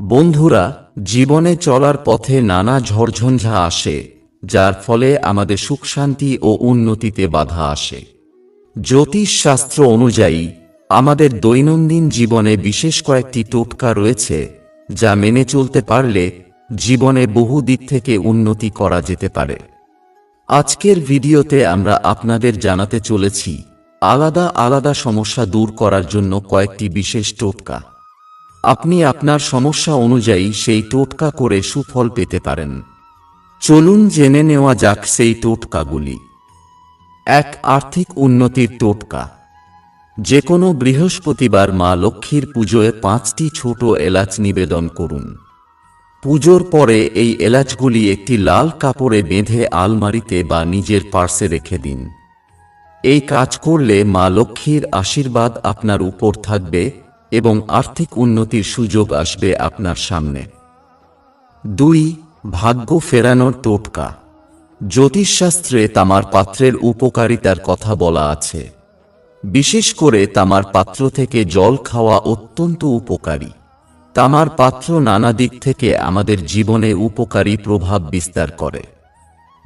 বন্ধুরা, জীবনে চলার পথে নানা ঝড়ঝঞ্ঝা আসে, যার ফলে আমাদের সুখ শান্তি ও উন্নতিতে বাধা আসে। জ্যোতিষ শাস্ত্র অনুযায়ী, আমাদের দৈনন্দিন জীবনে বিশেষ কয়েকটি টোটকা রয়েছে, যা মেনে চলতে পারলে জীবনে বহু দিক থেকে উন্নতি করা যেতে পারে। আজকের ভিডিওতে আমরা আপনাদের জানাতে চলেছি, আলাদা আলাদা সমস্যা দূর করার জন্য কয়েকটি বিশেষ টোটকা। আপনি আপনার সমস্যা অনুযায়ী সেই টোটকা করে সুফল পেতে পারেন। চলুন জেনে নেওয়া যাক সেই টোটকাগুলি। এক, আর্থিক উন্নতির টোটকা। যে কোনো বৃহস্পতিবার মা লক্ষ্মীর পুজোয় পাঁচটি ছোট এলাচ নিবেদন করুন। পুজোর পরে এই এলাচগুলি একটি লাল কাপড়ে বেঁধে আলমারিতে বা নিজের পার্সে রেখে দিন। এই কাজ করলে মা লক্ষ্মীর আশীর্বাদ আপনার উপর থাকবে এবং আর্থিক উন্নতির সুযোগ আসবে আপনার সামনে। দুই, ভাগ্য ফেরানোর টোটকা। জ্যোতিষশাস্ত্রে তামার পাত্রের উপকারিতার কথা বলা আছে। বিশেষ করে তামার পাত্র থেকে জল খাওয়া অত্যন্ত উপকারী। তামার পাত্র নানা দিক থেকে আমাদের জীবনে উপকারী প্রভাব বিস্তার করে।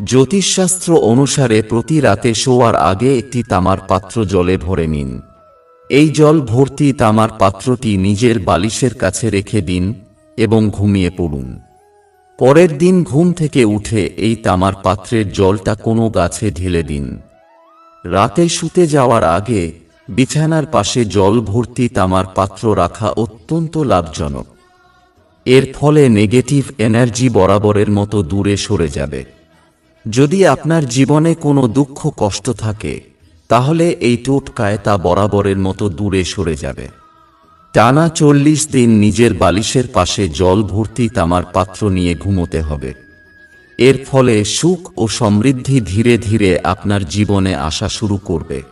জ্যোতিষশাস্ত্র অনুসারে প্রতি রাতে শোয়ার আগে একটি তামার পাত্র জলে ভরে নিন। এই জল ভর্তি তামার পাত্রটি নিজের বালিশের কাছে রেখে দিন এবং ঘুমিয়ে পড়ুন। পরের দিন ঘুম থেকে উঠে এই তামার পাত্রের জলটা কোনো গাছে ঢেলে দিন। রাতে শুতে যাওয়ার আগে বিছানার পাশে জল ভর্তি তামার পাত্র রাখা অত্যন্ত লাভজনক। এর ফলে নেগেটিভ এনার্জি বরাবরের মতো দূরে সরে যাবে। যদি আপনার জীবনে কোনো দুঃখ কষ্ট থাকে তাহলে এই টোটকায় তা বরাবরের মতো দূরে সরে যাবে। টানা চল্লিশ দিন নিজের বালিশের পাশে জল ভর্তি তামার পাত্র নিয়ে ঘুমোতে হবে। এর ফলে সুখ ও সমৃদ্ধি ধীরে ধীরে আপনার জীবনে আসা শুরু করবে।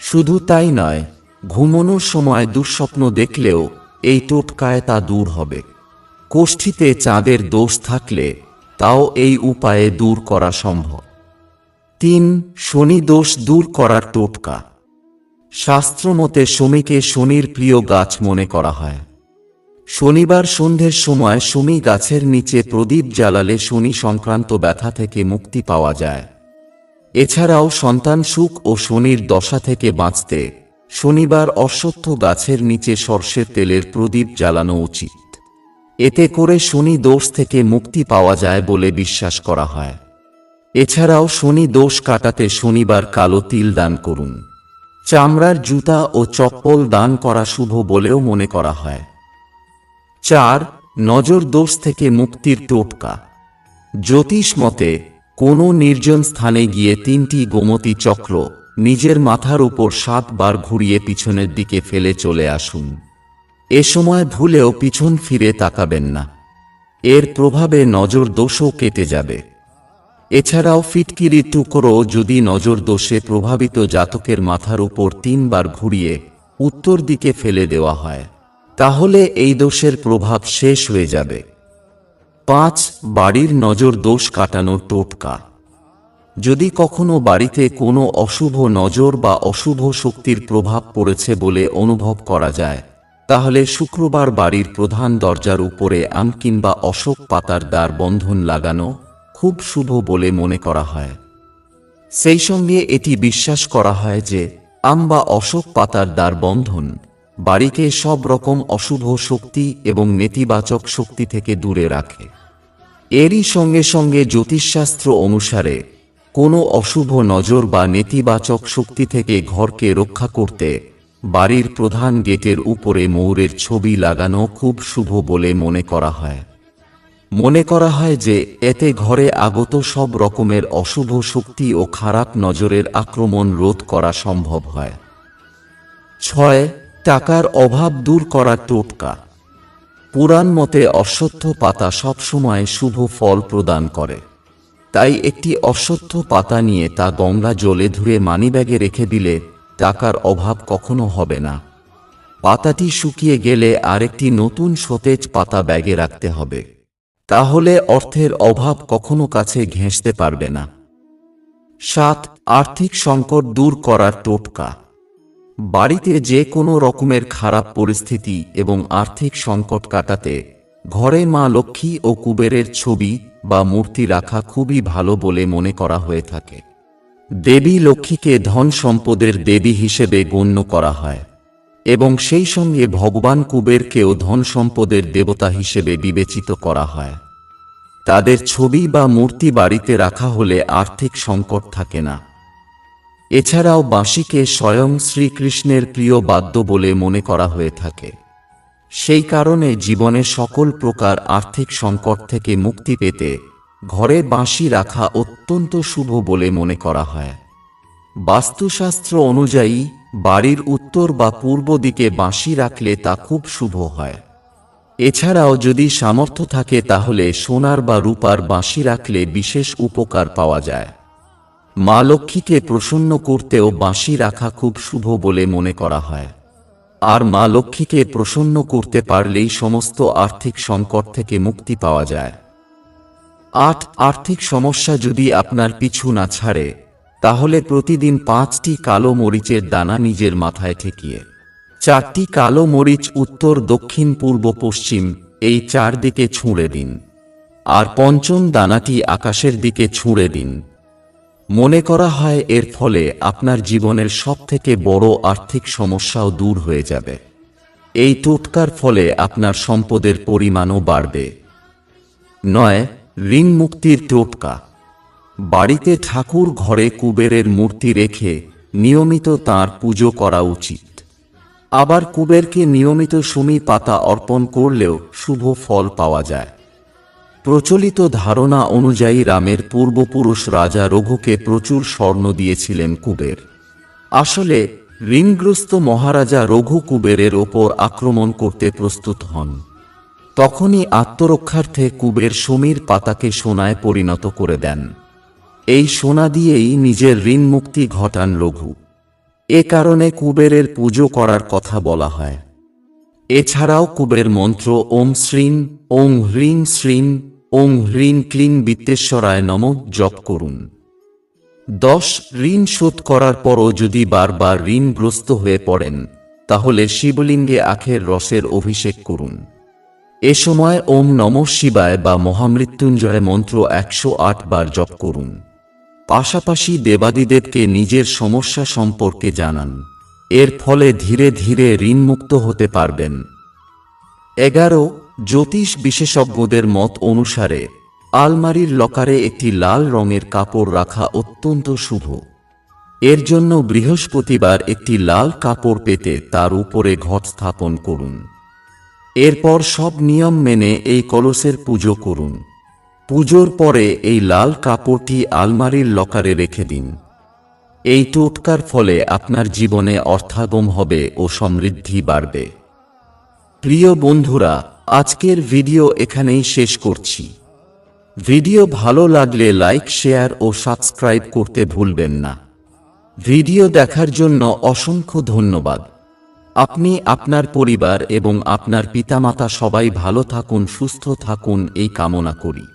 শুধু তাই নয়, ঘুমনোর সময় দুঃস্বপ্ন দেখলেও এই টোটকায় তা দূর হবে। কোষ্ঠীতে চাঁদের দোষ থাকলে তাও এই উপায়ে দূর করা সম্ভব। তিন শনি দোষ দূর করার টোটকা শাস্ত্রমতে শমীকে শনির প্রিয় গাছ মনে করা হয়। শনিবার সন্ধ্যের সময় শমী গাছের নিচে প্রদীপ জ্বালালে শনি সংক্রান্ত ব্যথা থেকে মুক্তি পাওয়া যায়। এছাড়াও সন্তান সুখ ও শনির দশা থেকে বাঁচতে শনিবার অশ্বত্থ গাছের নিচে সর্ষের তেলের প্রদীপ জ্বালানো উচিত। এতে করে শনি দোষ থেকে মুক্তি পাওয়া যায় বলে বিশ্বাস করা হয়। এছাড়াও শনি দোষ কাটাতে শনিবার কালো তিল দান করুন। চামড়ার জুতা ও চপ্পল দান করা শুভ বলেও মনে করা হয়। চার, নজর দোষ থেকে মুক্তির টোটকা। জ্যোতিষ মতে, কোনো নির্জন স্থানে গিয়ে তিনটি গোমতী চক্র নিজের মাথার উপর সাতবার ঘুরিয়ে পিছনের দিকে ফেলে চলে আসুন। এ সময় ভুলেও পিছন ফিরে তাকাবেন না। এর প্রভাবে নজর দোষও কেটে যাবে। এছাড়াও ফিটকিরি টুকরো যদি নজর দোষে প্রভাবিত জাতকের মাথার উপর তিনবার ঘুরিয়ে উত্তর দিকে ফেলে দেওয়া হয়, তাহলে এই দোষের প্রভাব শেষ হয়ে যাবে। পাঁচ, বাড়ির নজর দোষ কাটানোর টোটকা। যদি কখনো বাড়িতে কোনো অশুভ নজর বা অশুভ শক্তির প্রভাব পড়েছে বলে অনুভব করা যায়, তাহলে শুক্রবার বাড়ির প্রধান দরজার উপরে আম কিংবা অশোক পাতার দ্বার বন্ধন লাগানো খুব শুভ বলে মনে করা হয়। সেই সঙ্গে এটি বিশ্বাস করা হয় যে আম বা অশোক পাতার দ্বার বন্ধন, বাড়িকে সব রকম অশুভ শক্তি এবং নেতিবাচক শক্তি থেকে দূরে রাখে। এরই সঙ্গে সঙ্গে জ্যোতিষশাস্ত্র অনুসারে, কোনো অশুভ নজর বা নেতিবাচক শক্তি থেকে ঘরকে রক্ষা করতে, বাড়ির প্রধান গেটের উপরে ময়ূরের ছবি লাগানো খুব শুভ বলে মনে করা হয়। মনে করা হয় যে এতে ঘরে আগত সব রকমের অশুভ শক্তি ও খারাপ নজরের আক্রমণ রোধ করা সম্ভব হয়। ছয়, টাকার অভাব দূর করা টোটকা। পুরাণ মতে অশ্বত্থ পাতা সবসময় শুভ ফল প্রদান করে। তাই একটি অশ্বত্থ পাতা নিয়ে তা গঙ্গা জলে ধুয়ে মানিব্যাগে রেখে দিলে টাকার অভাব কখনো হবে না। পাতাটি শুকিয়ে গেলে আরেকটি নতুন সতেজ পাতা ব্যাগে রাখতে হবে। তাহলে অর্থের অভাব কখনো কাছে ঘেঁষতে পারবে না। সাত, আর্থিক সংকট দূর করার টোটকা। বাড়িতে যে কোনো রকমের খারাপ পরিস্থিতি এবং আর্থিক সংকট কাটাতে ঘরে মা লক্ষ্মী ও কুবেরের ছবি বা মূর্তি রাখা খুবই ভালো বলে মনে করা হয়ে থাকে। দেবী লক্ষ্মীকে ধন সম্পদের দেবী হিসেবে গণ্য করা হয়। এবং সেই সঙ্গে ভগবান কুবেরকেও ধন সম্পদের দেবতা হিসেবে বিবেচিত করা হয়। তাদের ছবি বা মূর্তি বাড়িতে রাখা হলে আর্থিক সংকট থাকে না। এছাড়াও বাঁশিকে স্বয়ং শ্রীকৃষ্ণের প্রিয় বাদ্য বলে মনে করা হয়ে থাকে। সেই কারণে জীবনে সকল প্রকার আর্থিক সংকট থেকে মুক্তি পেতে ঘরে বাঁশি রাখা অত্যন্ত শুভ বলে মনে করা হয়। বাস্তুশাস্ত্র অনুযায়ী বাড়ির উত্তর বা পূর্ব দিকে বাঁশি রাখলে তা খুব শুভ হয়। এছাড়াও যদি সামর্থ্য থাকে তাহলে সোনার বা রূপার বাঁশি রাখলে বিশেষ উপকার পাওয়া যায়। মা লক্ষ্মীকে প্রসন্ন করতেও বাঁশি রাখা খুব শুভ বলে মনে করা হয়। আর মা লক্ষ্মীকে প্রসন্ন করতে পারলেই সমস্ত আর্থিক সংকট থেকে মুক্তি পাওয়া যায়। আট, আর্থিক সমস্যা যদি আপনার পিছু না ছাড়ে তাহলে প্রতিদিন পাঁচটি কালো মরিচের দানা নিজের মাথায় ঠেকিয়ে। চারটি কালো মরিচ উত্তর, দক্ষিণ, পূর্ব, পশ্চিম, এই চার দিকে ছুঁড়ে দিন। আর পঞ্চম দানাটি আকাশের দিকে ছুঁড়ে দিন। মনে করা হয় এর ফলে আপনার জীবনের সবথেকে বড় আর্থিক সমস্যাও দূর হয়ে যাবে। এই টোটকার ফলে আপনার সম্পদের পরিমাণও বাড়বে। নয়, ঋণ মুক্তির টোটকা। বাড়িতে ঠাকুর ঘরে কুবেরের মূর্তি রেখে নিয়মিত তার পুজো করা উচিত। আবার কুবেরকে নিয়মিত সুমি পাতা অর্পণ করলেও শুভ ফল পাওয়া যায়। প্রচলিত ধারণা অনুযায়ী রামের পূর্বপুরুষ রাজা রঘুকে প্রচুর স্বর্ণ দিয়েছিলেন কুবের। আসলে ঋণগ্রস্ত মহারাজা রঘু কুবেরের ওপর আক্রমণ করতে প্রস্তুত হন। তখনই আত্মরক্ষার্থে কুবের সমীর পাতাকে সোনায় পরিণত করে দেন। এই সোনা দিয়েই নিজের ঋণ মুক্তি ঘটান লঘু এ কারণে কুবেরের পুজো করার কথা বলা হয়। এছাড়াও কুবের মন্ত্র, ওম শ্রীং ওং হ্রিং শ্রীং ওং হ্রিং ক্লিং বিত্তেশ্বরায় নম জপ করুন। দশ ঋণ শোধ করার পরও যদি বারবার ঋণগ্রস্ত হয়ে পড়েন, তাহলে শিবলিঙ্গে আখের রসের অভিষেক করুন। এ সময় ওম নম শিবায় বা মহামৃত্যুঞ্জয় মন্ত্র একশো আট বার জপ করুন। পাশাপাশি দেবাদিদেবকে নিজের সমস্যা সম্পর্কে জানান। এর ফলে ধীরে ধীরে ঋণমুক্ত হতে পারবেন। এগারো, জ্যোতিষ বিশেষজ্ঞদের মত অনুসারে, আলমারির লকারে একটি লাল রঙের কাপড় রাখা অত্যন্ত শুভ। এর জন্য বৃহস্পতিবার একটি লাল কাপড় পেতে তার উপরে ঘট স্থাপন করুন। এরপর সব নিয়ম মেনে এই কলসের পুজো করুন। পুজোর পরে এই লাল কাপড়টি আলমারির লকারে রেখে দিন। এই টোটকার ফলে আপনার জীবনে অর্থাগম হবে ও সমৃদ্ধি বাড়বে। প্রিয় বন্ধুরা, আজকের ভিডিও এখানেই শেষ করছি। ভিডিও ভালো লাগলে লাইক, শেয়ার ও সাবস্ক্রাইব করতে ভুলবেন না। ভিডিও দেখার জন্য অসংখ্য ধন্যবাদ। আপনি আপনার পরিবার এবং আপনার পিতামাতা সবাই ভালো থাকুন, সুস্থ থাকুন, এই কামনা করি।